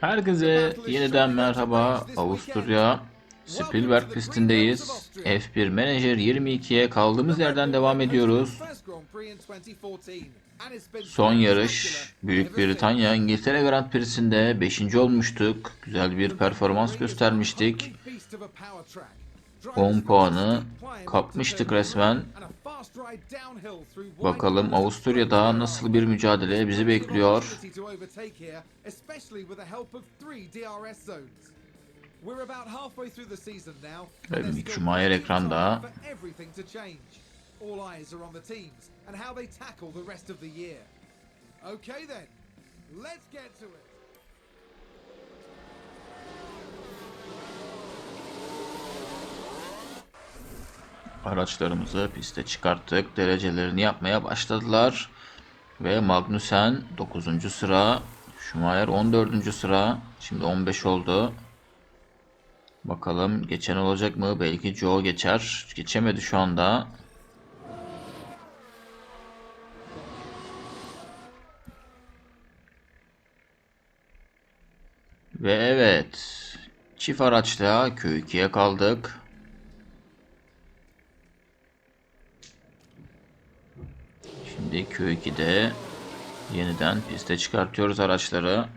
Herkese yeniden merhaba. Avusturya Spielberg pistindeyiz. F1 Manager 22'ye kaldığımız yerden devam ediyoruz. Son yarış Büyük Britanya İngiltere Grand Prix'sinde 5. olmuştuk. Güzel bir performans göstermiştik. 10 puanı kapmıştık resmen. Bakalım Avusturya'da nasıl bir mücadele bizi bekliyor. Ve Mick Schumacher ekranda. All eyes are on the teams and how they tackle the rest of the year. Okay then, let's get to it. Araçlarımızı piste çıkarttık. Derecelerini yapmaya başladılar. Ve Magnussen 9. sıra. Schumacher 14. sıra. Şimdi 15 oldu. Bakalım geçen olacak mı? Belki Joe geçer. Geçemedi şu anda. Ve evet. Çift araçla Q2'ye kaldık. Şimdi Q2'de yeniden piste çıkartıyoruz araçları.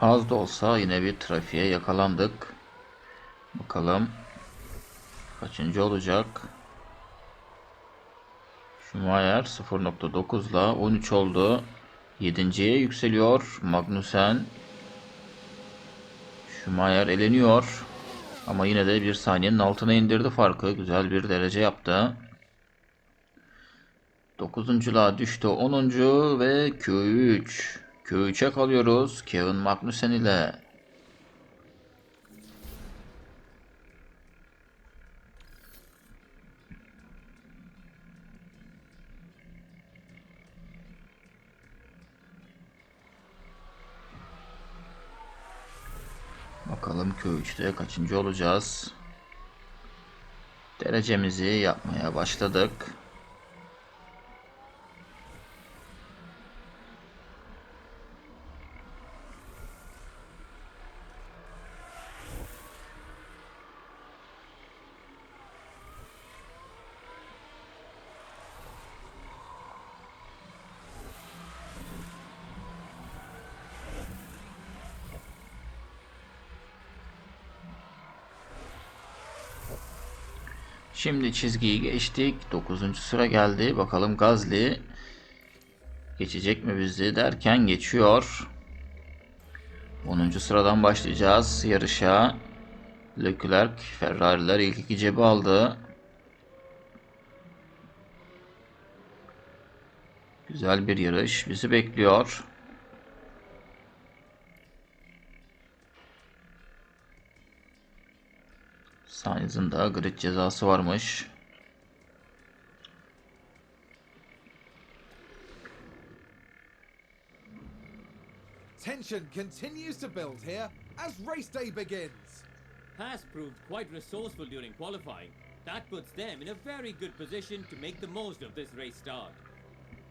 Az da olsa yine bir trafiğe yakalandık. Bakalım kaçıncı olacak? Schumacher 0.9 ile 13 oldu. 7.ye yükseliyor Magnussen. Schumacher eleniyor. Ama yine de bir saniyenin altına indirdi farkı. Güzel bir derece yaptı. 9.luğa düştü 10. ve Q3. Q3'e kalıyoruz. Kevin Magnussen ile. Bakalım Q3'te kaçıncı olacağız? Derecemizi yapmaya başladık. Şimdi çizgiyi geçtik. 9. sıra geldi. Bakalım Gazli geçecek mi bizi derken geçiyor. 10. sıradan başlayacağız yarışa. Leclerc Ferrari'ler ilk iki cebi aldı. Güzel bir yarış bizi bekliyor. Sainz'ın da grid cezası varmış. Tension continues to build here as race day begins. Haas proved quite resourceful during qualifying. That puts them in a very good position to make the most of this race start.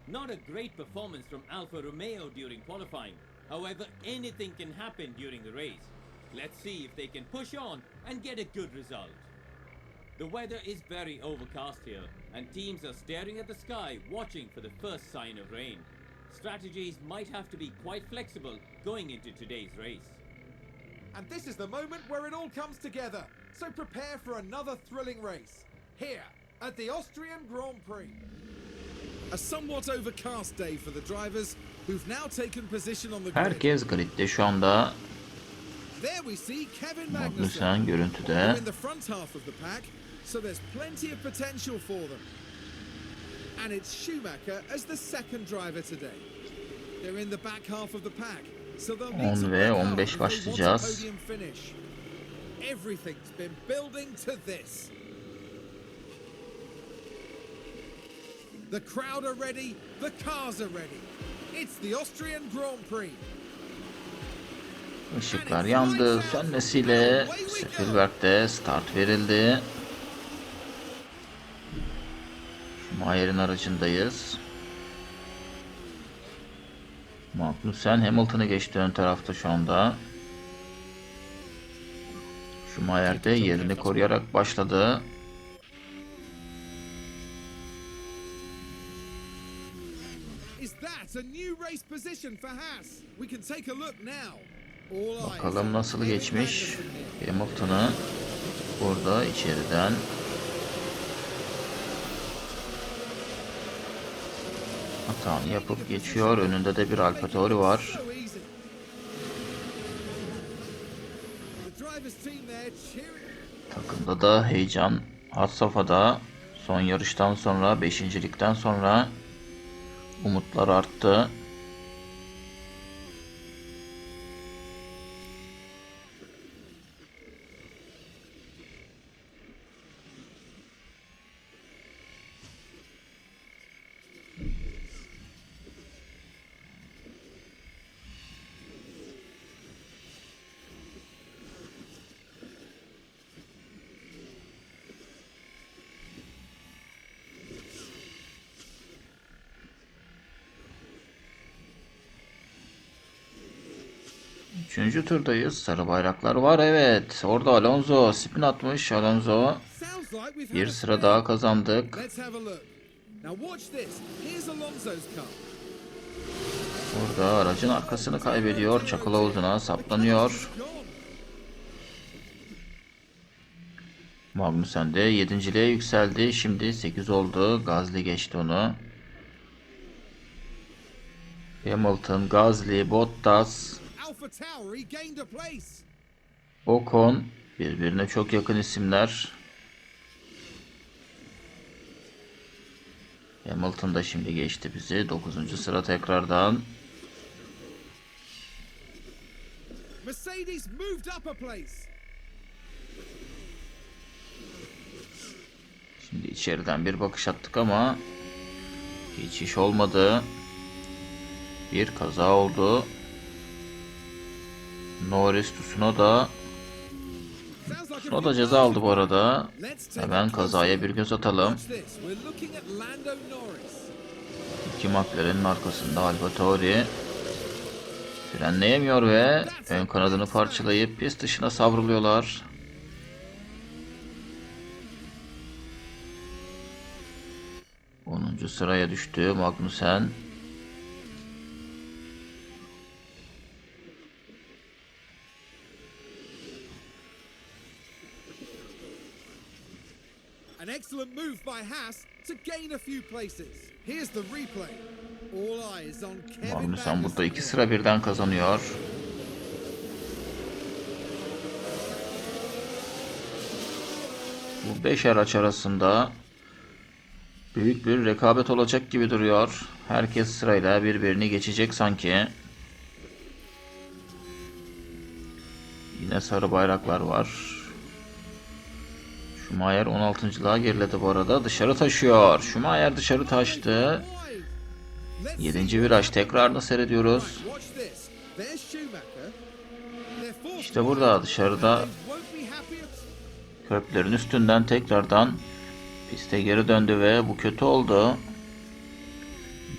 Not a great performance from Alfa Romeo during qualifying. However, anything can happen during the race. Let's see if they can push on and get a good result. The weather is very overcast here, and teams are staring at the sky watching for the first sign of rain. Strategies might have to be quite flexible going into today's race. And this is the moment where it all comes together. So prepare for another thrilling race here at the Austrian Grand Prix. A somewhat overcast day for the drivers who've now taken position on the grid. Herkes gridde şu anda. There we see Kevin Magnussen Magnussen. görüntüde. So there's plenty of potential for them. And it's Schumacher as the second driver today. They're in the back half of the pack, so they'll need 10 to ve work hard 15 if they want a başlayacağız. podium finish. Everything's been building to this. The crowd are ready, the cars are ready. It's the Austrian Grand Prix. Işıklar yandı. Sönmesiyle Spielberg'de start verildi. Schumacher'in aracındayız. Magnussen Hamilton'ı geçti ön tarafta şu anda. Schumacher de yerini koruyarak başladı. Bakalım nasıl geçmiş. Hamilton'ı burada içeriden hatanı yapıp geçiyor. Önünde de bir Alfa Tauri var. Takımda da heyecan had safhada. Son yarıştan sonra, beşincilikten sonra umutlar arttı. Üçüncü turdayız. Sarı bayraklar var. Evet. Orada Alonso spin atmış. Alonso bir sıra daha kazandık. Burada aracın arkasını kaybediyor. Çakıl havuzuna saplanıyor. Magnussen de 7.liğe yükseldi. Şimdi 8 oldu. Gazli geçti onu. Hamilton, Gazli, Bottas, Ocon birbirine çok yakın isimler. Hamilton da şimdi geçti bizi. 9. sıra tekrardan. Mercedes moved up a place. Şimdi içeriden bir bakış attık ama hiç iş olmadı. Bir kaza oldu. Norris Tsunoda Sounds like a Tsunoda big ceza aldı bu arada. Hemen kazaya bir göz atalım. İki McLaren'in arkasında Alfa Tauri frenleyemiyor ve ön kanadını parçalayıp pist dışına savruluyorlar. Onuncu sıraya düştü Magnussen. An excellent move by Haas to gain a few places. Here's the replay. All eyes on Kevin Magnussen burada iki sıra birden kazanıyor. Bu beş araç arasında büyük bir rekabet olacak gibi duruyor. Herkes sırayla birbirini geçecek sanki. Yine sarı bayraklar var. Schumacher 16.lığa geriledi bu arada. Dışarı taşıyor. Schumacher dışarı taştı. Let's see 7. viraj tekrarını seyrediyoruz. İşte burada dışarıda köprülerin üstünden tekrardan piste geri döndü ve bu kötü oldu.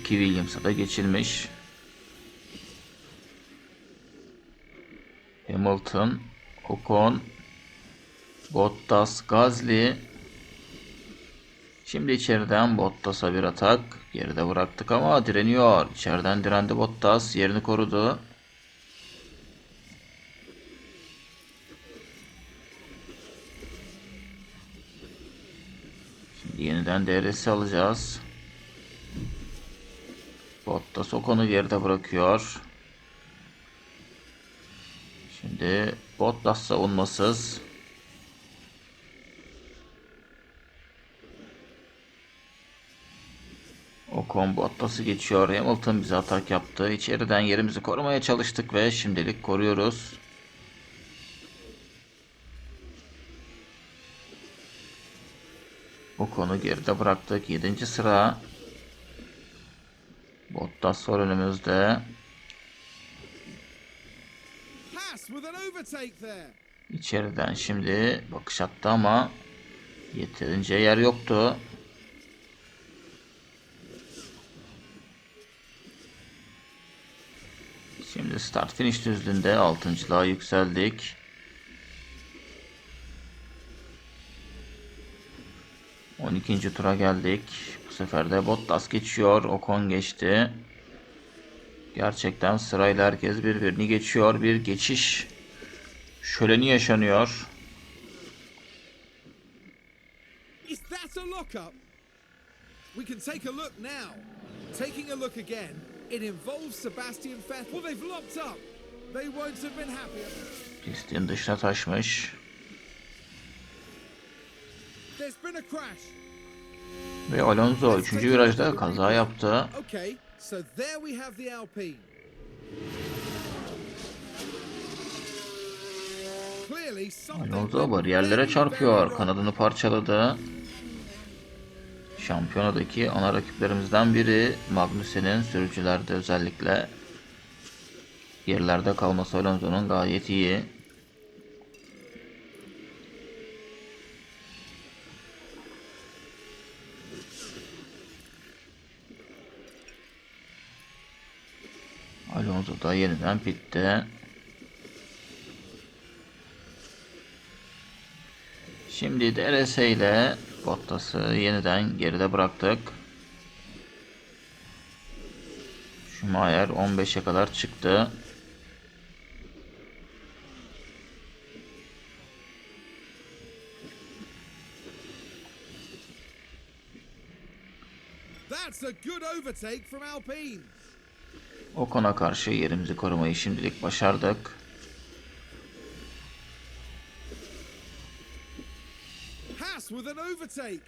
İki Williams'a da geçilmiş. Hamilton, Ocon, Bottas, Gasly. Şimdi içeriden Bottas'a bir atak. Geride bıraktık ama direniyor. İçeriden direndi Bottas. Yerini korudu. Şimdi yeniden DRS alacağız. Bottas Ocon'u geride bırakıyor. Şimdi Bottas savunmasız. Ocon Bottas'ı geçiyor. Hamilton bize atak yaptı. İçeriden yerimizi korumaya çalıştık ve şimdilik koruyoruz. Ocon'u geride bıraktık. 7. sıra. Bottas var önümüzde. İçeriden şimdi bakış attı ama yeterince yer yoktu. Şimdi start finish düzlüğünde 6.lığa yükseldik. On ikinci tura geldik. Bu sefer de Bottas geçiyor. Ocon geçti. Gerçekten sırayla herkes birbirini geçiyor. Bir geçiş şöleni yaşanıyor. Is that a lockup? We can take a look now. Taking a look again, it involves Sebastian Vettel. Well, they've locked up. They won't have been happy. Pistin dışına taşmış. There's been a crash. Ve Alonso 3. virajda kaza yaptı. Okay, so there we have the Alpine. Alonso bariyerlere çarpıyor. Kanadını parçaladı. Şampiyonadaki ana rakiplerimizden biri Magnussen'in sürücülerde özellikle gerilerde kalması Alonso'nun gayet iyi. Alonso da yeniden pitte. Şimdi DRS ile Bottas'ı yeniden geride bıraktık. Schumacher 15'e kadar çıktı. That's a good overtake from Alpine. Ocon'a karşı yerimizi korumayı şimdilik başardık. Haas with an overtake.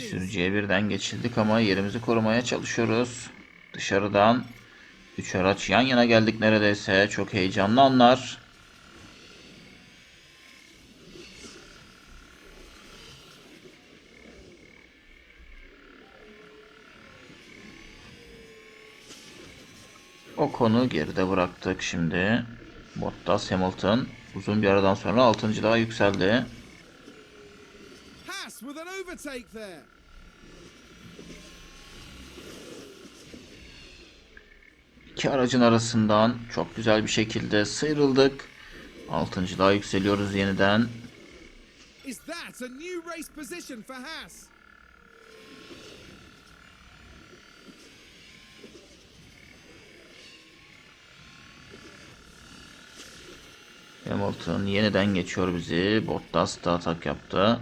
Sürücüye birden geçildik ama yerimizi korumaya çalışıyoruz. Dışarıdan 3 araç yan yana geldik neredeyse. Çok heyecanlı anlar. O konu geride bıraktık şimdi. Bottas Hamilton uzun bir aradan sonra 6. daha yükseldi. İki aracın arasından çok güzel bir şekilde sıyrıldık. Altıncılığa yükseliyoruz yeniden. Is that a new race position for Haas? Hamilton yeniden geçiyor bizi. Bottas da atak yaptı.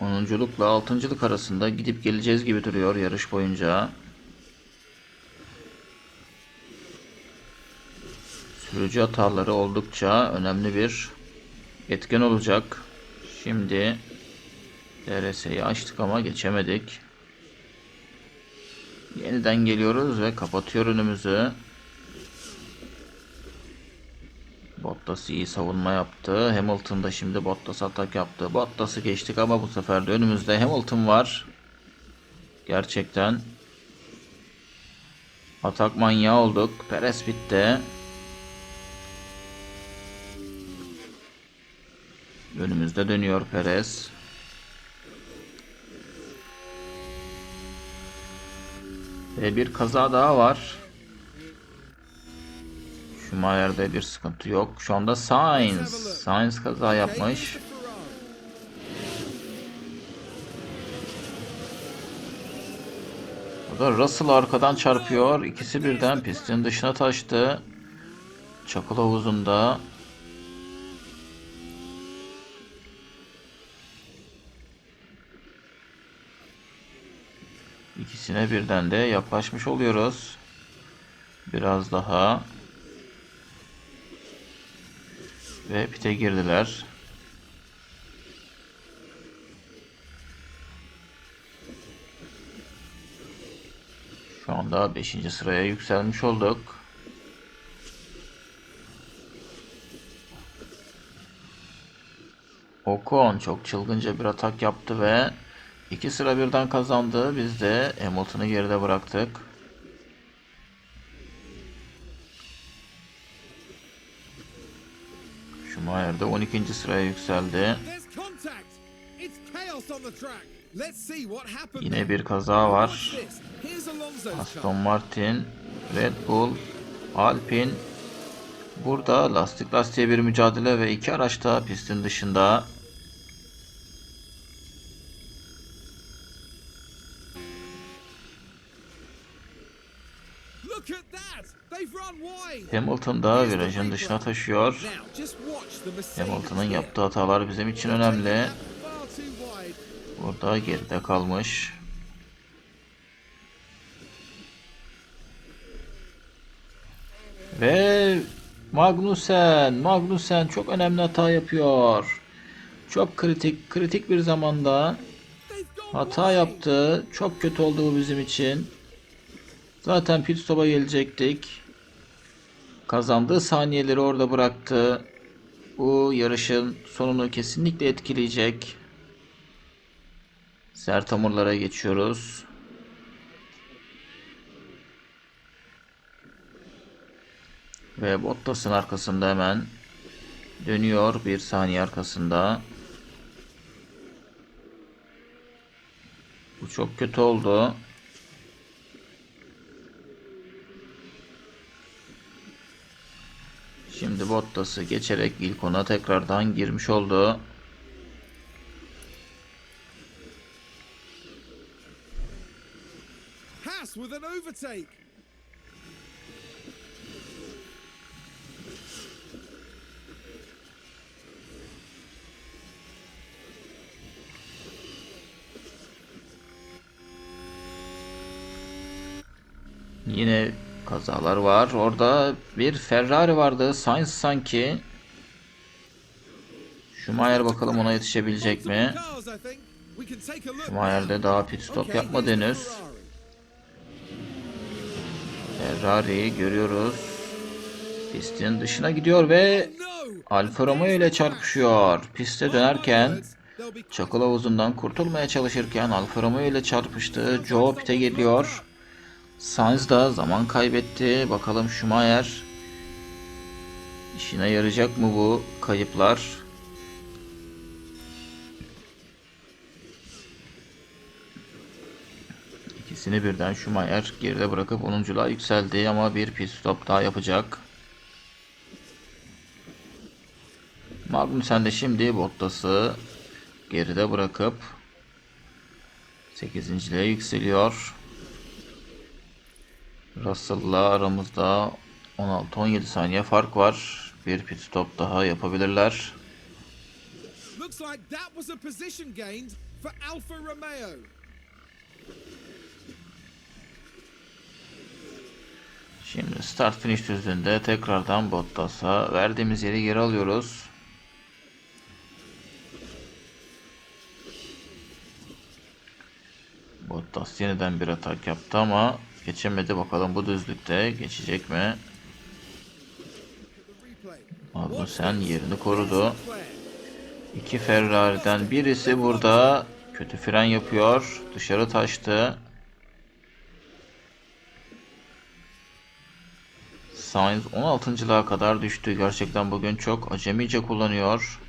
Onunculukla altıncılık arasında gidip geleceğiz gibi duruyor yarış boyunca. Sürücü hataları oldukça önemli bir etken olacak. Şimdi DRS'yi açtık ama geçemedik. Yeniden geliyoruz ve kapatıyor önümüzü. Bottas iyi savunma yaptı. Hamilton da şimdi Bottas atak yaptı. Bottas'ı geçtik ama bu sefer de önümüzde Hamilton var. Gerçekten atak manyağı olduk. Perez bitti. Önümüzde dönüyor Perez. Ve bir kaza daha var. Schumacher'de bir sıkıntı yok. Şu anda Sainz. Sainz kaza yapmış. here's the Ferrari. O da Russell arkadan çarpıyor. İkisi birden pistin dışına taştı. Çakıl havuzunda. İkisine birden de yaklaşmış oluyoruz. Biraz daha. Ve pite girdiler. Şu anda 5. sıraya yükselmiş olduk. Ocon çok çılgınca bir atak yaptı ve iki sıra birden kazandı. Biz de Hamilton'ı geride bıraktık. Schumacher de 12. sıraya yükseldi. Yine bir kaza var. Aston Martin, Red Bull, Alpine. Burada lastik lastiğe bir mücadele ve iki araç da pistin dışında. Look at that. They've run wide. Hamilton da virajın dışına taşıyor. Hamilton'ın yaptığı hatalar bizim için önemli. Burada geride kalmış. Ve Magnussen, Magnussen çok önemli hata yapıyor. Çok kritik, kritik bir zamanda hata yaptı. Çok kötü oldu bu bizim için. Zaten pit stop'a gelecektik. Kazandığı saniyeleri orada bıraktı. Bu yarışın sonunu kesinlikle etkileyecek. Sert hamurlara geçiyoruz. Ve Bottas'ın arkasında hemen dönüyor bir saniye arkasında. Bu çok kötü oldu. Şimdi Bottas'ı geçerek ilk ona tekrardan girmiş oldu. Haas with an overtake. Yine kazalar var. Orada bir Ferrari vardı. Sainz sanki. Schumacher bakalım ona yetişebilecek mi? Schumacher de daha pit stop yapmadı henüz. Ferrari. Ferrari'yi görüyoruz. Pistin dışına gidiyor ve. Alfa Romeo ile çarpışıyor. Piste dönerken çakıl havuzundan kurtulmaya çalışırken Alfa Romeo ile çarpıştı. Joe pite geliyor. Sainz da zaman kaybetti. Bakalım Schumacher işine yarayacak mı bu kayıplar? İkisini birden Schumacher geride bırakıp 10.luğa yükseldi ama bir pit stop daha yapacak. Magnussen de şimdi Bottas'ı geride bırakıp 8.liğe yükseliyor. Russell'la aramızda 16-17 saniye fark var. Bir pit stop daha yapabilirler. Looks like that was a position gained for Alfa Romeo. Şimdi start finish düzlüğünde tekrardan Bottas'a verdiğimiz yeri geri alıyoruz. Bottas yeniden bir atak yaptı ama geçemedi. Bakalım bu düzlükte geçecek mi? Replay. Magnussen yerini korudu. İki Ferrari'den birisi burada kötü fren yapıyor. Dışarı taştı. Sainz 16.lığa kadar düştü. Gerçekten bugün çok acemice kullanıyor.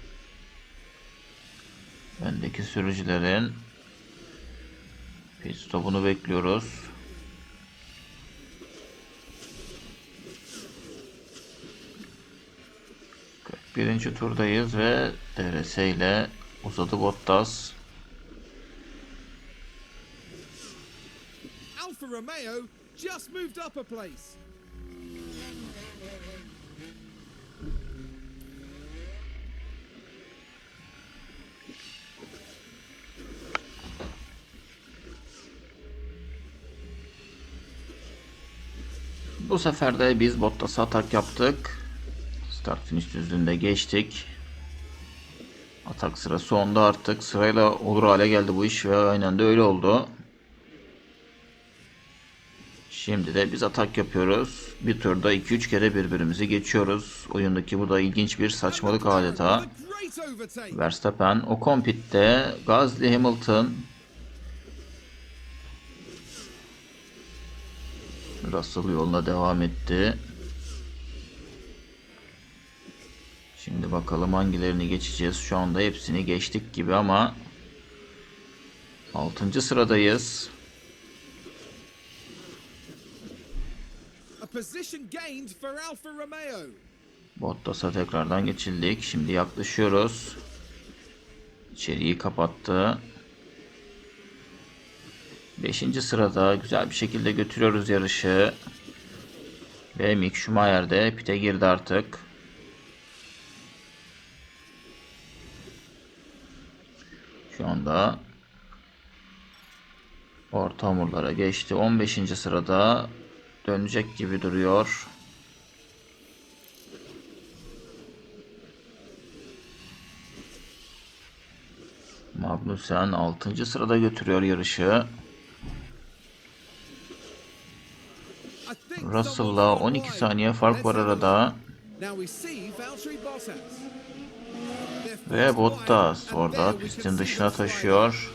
Öndeki sürücülerin pit stopunu bekliyoruz. Birinci turdayız ve DRS ile uzadı Bottas. Alfa Romeo just moved up a place. Bu sefer de biz Bottas'a atak yaptık. Start finish düzlüğünde geçtik. Atak sırası onda artık. Sırayla olur hale geldi bu iş ve aynen de öyle oldu. Şimdi de biz atak yapıyoruz. Bir turda 2-3 kere birbirimizi geçiyoruz. Oyundaki bu da ilginç bir saçmalık adeta. Verstappen, Ocon pitte, Gasly, Hamilton. Russell yoluna devam etti. Şimdi bakalım hangilerini geçeceğiz. Şu anda hepsini geçtik gibi ama 6. sıradayız. Bottas'a tekrardan geçildik. Şimdi yaklaşıyoruz. İçeriği kapattı. 5. sırada güzel bir şekilde götürüyoruz yarışı. Ve Mick Schumacher de pite girdi artık. Şu anda orta hamurlara geçti. 15. sırada dönecek gibi duruyor. Magnussen 6. sırada götürüyor yarışı. Russell'la someone's 12 gone saniye fark var arada. look. Now we see Valtteri Bottas. They're Ve Bottas orada pistin dışına taşıyor.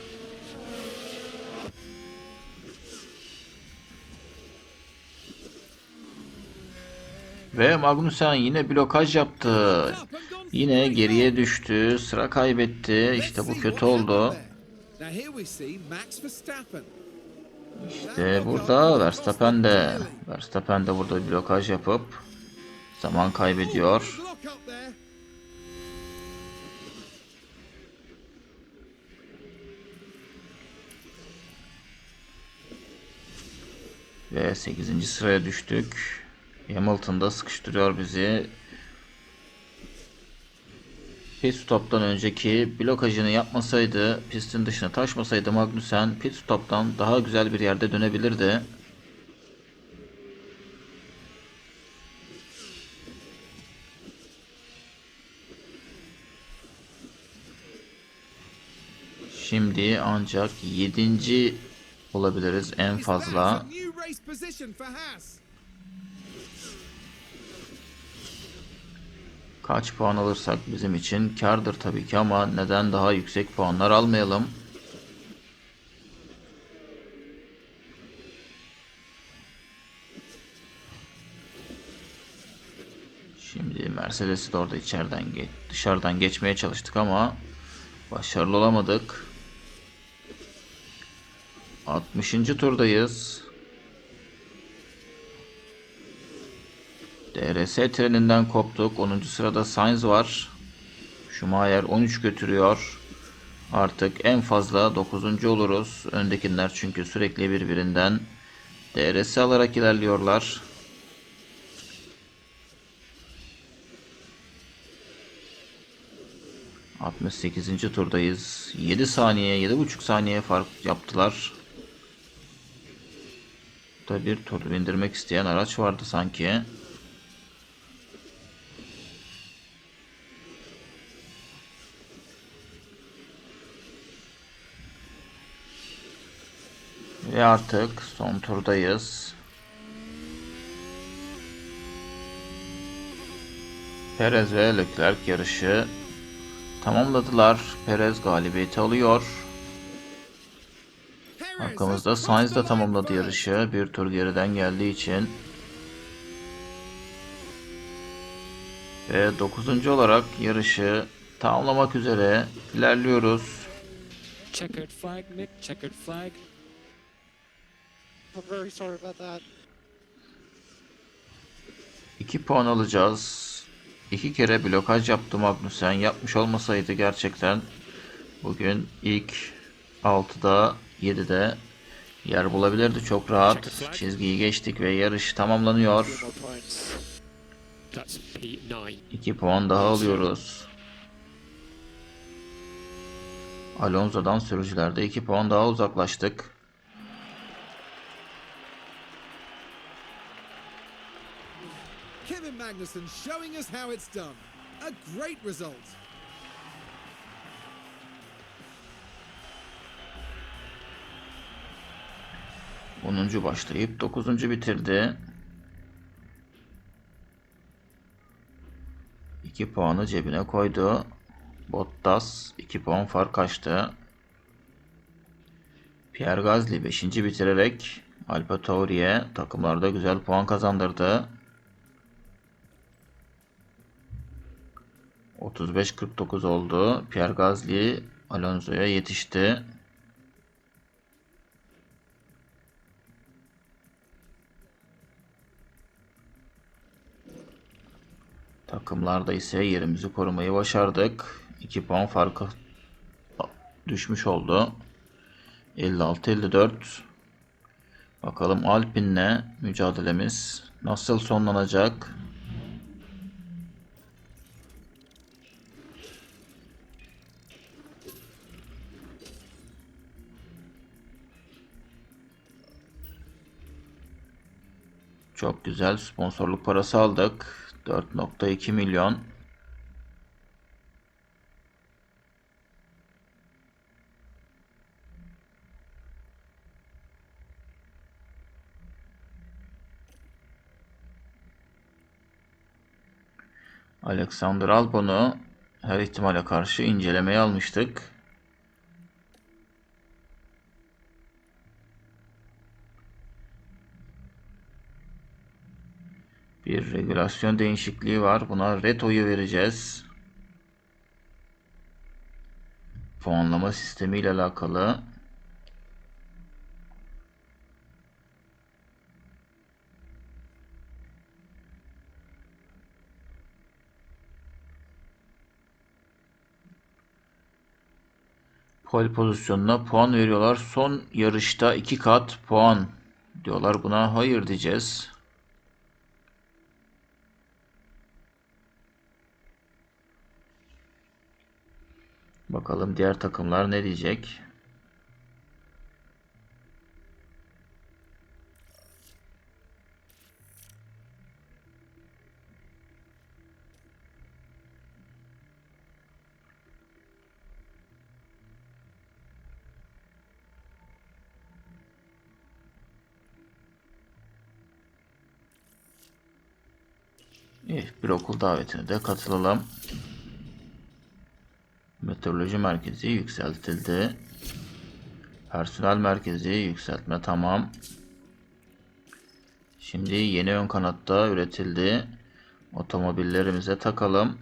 Ve Magnussen yine blokaj yaptı. Yine geriye düştü. Sıra kaybetti. İşte bu kötü oldu. İşte burada Verstappen de Verstappen de burada blokaj yapıp zaman kaybediyor. Lock up there. Ve 8. sıraya düştük. Hamilton da sıkıştırıyor bizi. Pit stop'tan önceki blokajını yapmasaydı, pistin dışına taşmasaydı Magnussen pit stop'tan daha güzel bir yerde dönebilirdi. Şimdi ancak 7. olabiliriz en fazla. Kaç puan alırsak bizim için kardır tabii ki ama neden daha yüksek puanlar almayalım? Şimdi Mercedes'i de orada içeriden ge- dışarıdan geçmeye çalıştık ama başarılı olamadık. 60. turdayız. DRS treninden koptuk. 10. sırada Sainz var. Schumacher 13 götürüyor. Artık en fazla 9. oluruz. Öndekiler çünkü sürekli birbirinden DRS alarak ilerliyorlar. ...68. turdayız. 7 saniye, 7,5 saniye fark yaptılar. Burada bir tur bindirmek isteyen araç vardı sanki. Ve artık son turdayız. Perez ve Leclerc yarışı tamamladılar. Perez galibiyeti alıyor. Arkamızda Sainz line tamamladı yarışı. Bir tur geriden geldiği için. Ve 9. olarak yarışı tamamlamak üzere ilerliyoruz. Checkered flag, Nick. Checkered flag. I'm very sorry about that. 2 puan alacağız. İki kere blokaj yaptı Magnussen. Yapmış olmasaydı gerçekten bugün ilk 6'da 7'de yer bulabilirdi çok rahat. Çizgiyi geçtik ve yarış tamamlanıyor. No points. That's P9. 2 puan daha alıyoruz. Alonso'dan sürücülerde 2 puan daha uzaklaştık. Kevin Magnussen showing us how it's done. A great result. Onuncu başlayıp dokuzuncu bitirdi. 2 puanı cebine koydu. Bottas 2 puan fark açtı. Pierre Gasly 5. bitirerek Alfa Tauri'ye takımlarda güzel puan kazandırdı. 35-49 oldu. Pierre Gasly Alonso'ya yetişti. Takımlarda ise yerimizi korumayı başardık. 2 puan farkı düşmüş oldu. 56-54. Bakalım Alpine'le mücadelemiz nasıl sonlanacak? Çok güzel sponsorluk parası aldık. 4.2 milyon. Alexander Albon'u her ihtimale karşı incelemeye almıştık. Bir regülasyon değişikliği var. Buna red oyu vereceğiz. Puanlama sistemi ile alakalı. Pole pozisyonuna puan veriyorlar. Son yarışta iki kat puan diyorlar. Buna hayır diyeceğiz. Bakalım diğer takımlar ne diyecek? Bir okul davetine de katılalım. Meteoroloji merkezi yükseltildi. Personel merkezi yükseltme tamam. Şimdi yeni ön kanatta üretildi. Otomobillerimize takalım.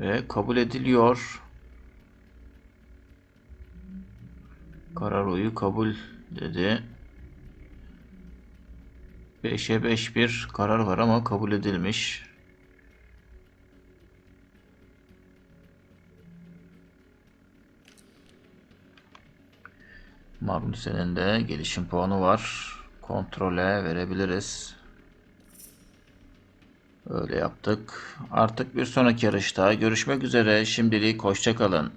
Ve kabul ediliyor. Karar oyu kabul dedi. 5'e 5 bir karar var ama kabul edilmiş. Magnussen'in de gelişim puanı var. Kontrole verebiliriz. Öyle yaptık. Artık bir sonraki yarışta görüşmek üzere. Şimdilik hoşça kalın.